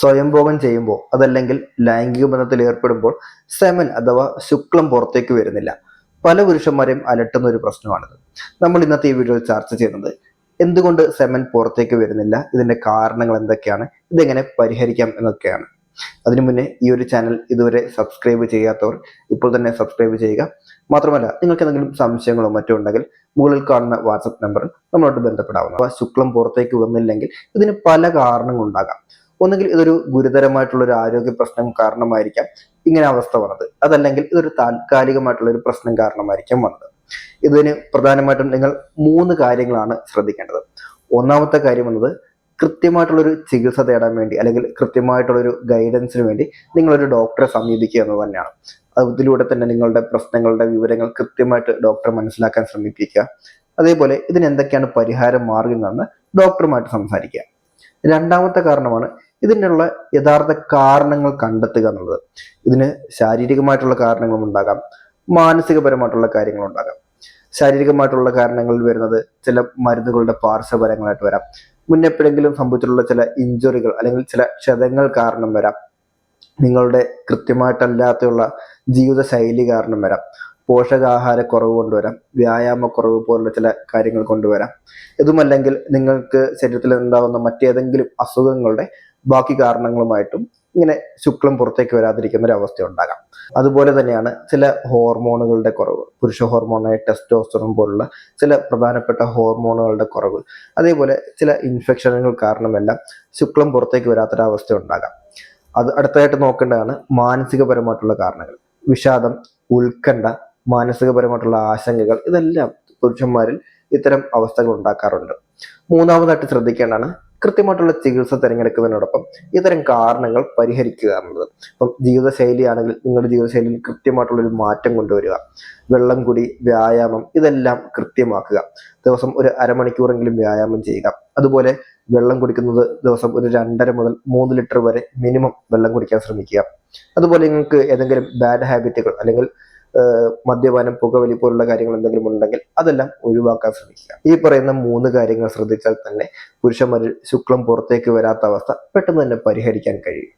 സ്വയംഭോഗം ചെയ്യുമ്പോൾ അതല്ലെങ്കിൽ ലൈംഗിക ബന്ധത്തിൽ ഏർപ്പെടുമ്പോൾ സെമൻ അഥവാ ശുക്ലം പുറത്തേക്ക് വരുന്നില്ല. പല പുരുഷന്മാരെയും അലട്ടുന്ന ഒരു പ്രശ്നമാണിത്. നമ്മൾ ഇന്നത്തെ ഈ വീഡിയോയിൽ ചർച്ച ചെയ്യുന്നത് എന്തുകൊണ്ട് സെമൻ പുറത്തേക്ക് വരുന്നില്ല? ഇതിന്റെ കാരണങ്ങൾ എന്തൊക്കെയാണ്? ഇതെങ്ങനെ പരിഹരിക്കാം എന്നൊക്കെയാണ്. അതിനു മുന്നേ ഈ ഒരു ചാനൽ ഇതുവരെ സബ്സ്ക്രൈബ് ചെയ്യാത്തവർ ഇപ്പോൾ തന്നെ സബ്സ്ക്രൈബ് ചെയ്യുക. മാത്രമല്ല നിങ്ങൾക്ക് എന്തെങ്കിലും സംശയങ്ങളോ മറ്റോ ഉണ്ടെങ്കിൽ മുകളിൽ കാണുന്ന വാട്സപ്പ് നമ്പറിൽ നമ്മളോട് ബന്ധപ്പെടാവുന്ന ശുക്ലം പുറത്തേക്ക് വന്നില്ലെങ്കിൽ ഇതിന് പല കാരണങ്ങളുണ്ടാകാം ഒന്നുകിൽ ഇതൊരു ഗുരുതരമായിട്ടുള്ള ഒരു ആരോഗ്യ പ്രശ്നം കാരണമായിരിക്കാം ഇങ്ങനെ അവസ്ഥ വന്നത്. അതല്ലെങ്കിൽ ഇതൊരു താൽക്കാലികമായിട്ടുള്ള ഒരു പ്രശ്നം കാരണമായിരിക്കാം വന്നത്. ഇതിന് പ്രധാനമായിട്ടും നിങ്ങൾ മൂന്ന് കാര്യങ്ങളാണ് ശ്രദ്ധിക്കേണ്ടത്. ഒന്നാമത്തെ കാര്യം എന്നത് കൃത്യമായിട്ടുള്ളൊരു ചികിത്സ തേടാൻ വേണ്ടി അല്ലെങ്കിൽ കൃത്യമായിട്ടുള്ളൊരു ഗൈഡൻസിന് വേണ്ടി നിങ്ങളൊരു ഡോക്ടറെ സമീപിക്കുക എന്ന് തന്നെയാണ്. അതിലൂടെ തന്നെ നിങ്ങളുടെ പ്രശ്നങ്ങളുടെ വിവരങ്ങൾ കൃത്യമായിട്ട് ഡോക്ടറെ മനസ്സിലാക്കാൻ ശ്രമിപ്പിക്കുക. അതേപോലെ ഇതിന് എന്തൊക്കെയാണ് പരിഹാര മാർഗങ്ങളെന്ന് ഡോക്ടറുമായിട്ട് സംസാരിക്കുക. രണ്ടാമത്തെ കാരണമാണ് ഇതിനുള്ള യഥാർത്ഥ കാരണങ്ങൾ കണ്ടെത്തുക എന്നുള്ളത്. ഇതിന് ശാരീരികമായിട്ടുള്ള കാരണങ്ങളും ഉണ്ടാകാം. മാനസികപരമായിട്ടുള്ള കാര്യങ്ങളും ഉണ്ടാകാം. ശാരീരികമായിട്ടുള്ള കാരണങ്ങളിൽ വരുന്നത് ചില മരുന്നുകളുടെ പാർശ്വഫലങ്ങളായിട്ട് വരാം. മുന്നെപ്പോഴെങ്കിലും സംഭവിച്ചിട്ടുള്ള ചില ഇഞ്ചുറികൾ അല്ലെങ്കിൽ ചില ക്ഷതങ്ങൾ കാരണം വരാം. നിങ്ങളുടെ കൃത്യമായിട്ടല്ലാത്തുള്ള ജീവിതശൈലി കാരണം വരാം. പോഷകാഹാര കുറവ് കൊണ്ടുവരാം. വ്യായാമക്കുറവ് പോലുള്ള ചില കാര്യങ്ങൾ കൊണ്ടുവരാം. ഇതുമല്ലെങ്കിൽ നിങ്ങൾക്ക് ശരീരത്തിൽ ഉണ്ടാകുന്ന മറ്റേതെങ്കിലും അസുഖങ്ങളുടെ ബാക്കി കാരണങ്ങളുമായിട്ടും ഇങ്ങനെ ശുക്ലം പുറത്തേക്ക് വരാതിരിക്കുന്ന ഒരു അവസ്ഥ ഉണ്ടാകാം. അതുപോലെ തന്നെയാണ് ചില ഹോർമോണുകളുടെ കുറവ് പുരുഷ ഹോർമോണായ ടെസ്റ്റോസ്റ്ററോൺ പോലുള്ള ചില പ്രധാനപ്പെട്ട ഹോർമോണുകളുടെ കുറവ് അതേപോലെ ചില ഇൻഫെക്ഷനുകൾ കാരണമെല്ലാം ശുക്ലം പുറത്തേക്ക് വരാത്തൊരവസ്ഥ ഉണ്ടാകാം. അത് അടുത്തതായിട്ട് നോക്കേണ്ടതാണ് മാനസികപരമായിട്ടുള്ള കാരണങ്ങൾ. വിഷാദം ഉത്കണ്ഠ മാനസികപരമായിട്ടുള്ള ആശങ്കകൾ ഇതെല്ലാം പുരുഷന്മാരിൽ ഇത്തരം അവസ്ഥകൾ ഉണ്ടാക്കാറുണ്ട്. മൂന്നാമതായിട്ട് ശ്രദ്ധിക്കേണ്ടതാണ് കൃത്യമായിട്ടുള്ള ചികിത്സ തിരഞ്ഞെടുക്കുന്നതിനോടൊപ്പം ഇത്തരം കാരണങ്ങൾ പരിഹരിക്കുക എന്നുള്ളത്. ഇപ്പം ജീവിതശൈലിയാണെങ്കിൽ നിങ്ങളുടെ ജീവിതശൈലിയിൽ കൃത്യമായിട്ടുള്ള ഒരു മാറ്റം കൊണ്ടുവരിക. വെള്ളം കുടി വ്യായാമം ഇതെല്ലാം കൃത്യമാക്കുക. ദിവസം ഒരു അരമണിക്കൂറെങ്കിലും വ്യായാമം ചെയ്യുക. അതുപോലെ വെള്ളം കുടിക്കുന്നത് ദിവസം ഒരു രണ്ടര മുതൽ മൂന്ന് ലിറ്റർ വരെ മിനിമം വെള്ളം കുടിക്കാൻ ശ്രമിക്കുക. അതുപോലെ നിങ്ങൾക്ക് ഏതെങ്കിലും ബാഡ് ഹാബിറ്റുകൾ അല്ലെങ്കിൽ മദ്യപാനം പുകവലി പോലുള്ള കാര്യങ്ങൾ എന്തെങ്കിലും ഉണ്ടെങ്കിൽ അതെല്ലാം ഒഴിവാക്കാൻ ശ്രമിക്കുക. ഈ പറയുന്ന മൂന്ന് കാര്യങ്ങൾ ശ്രദ്ധിച്ചാൽ തന്നെ പുരുഷന്മാരിൽ ശുക്ലം പുറത്തേക്ക് വരാത്ത അവസ്ഥ പെട്ടെന്ന് തന്നെ പരിഹരിക്കാൻ കഴിയും.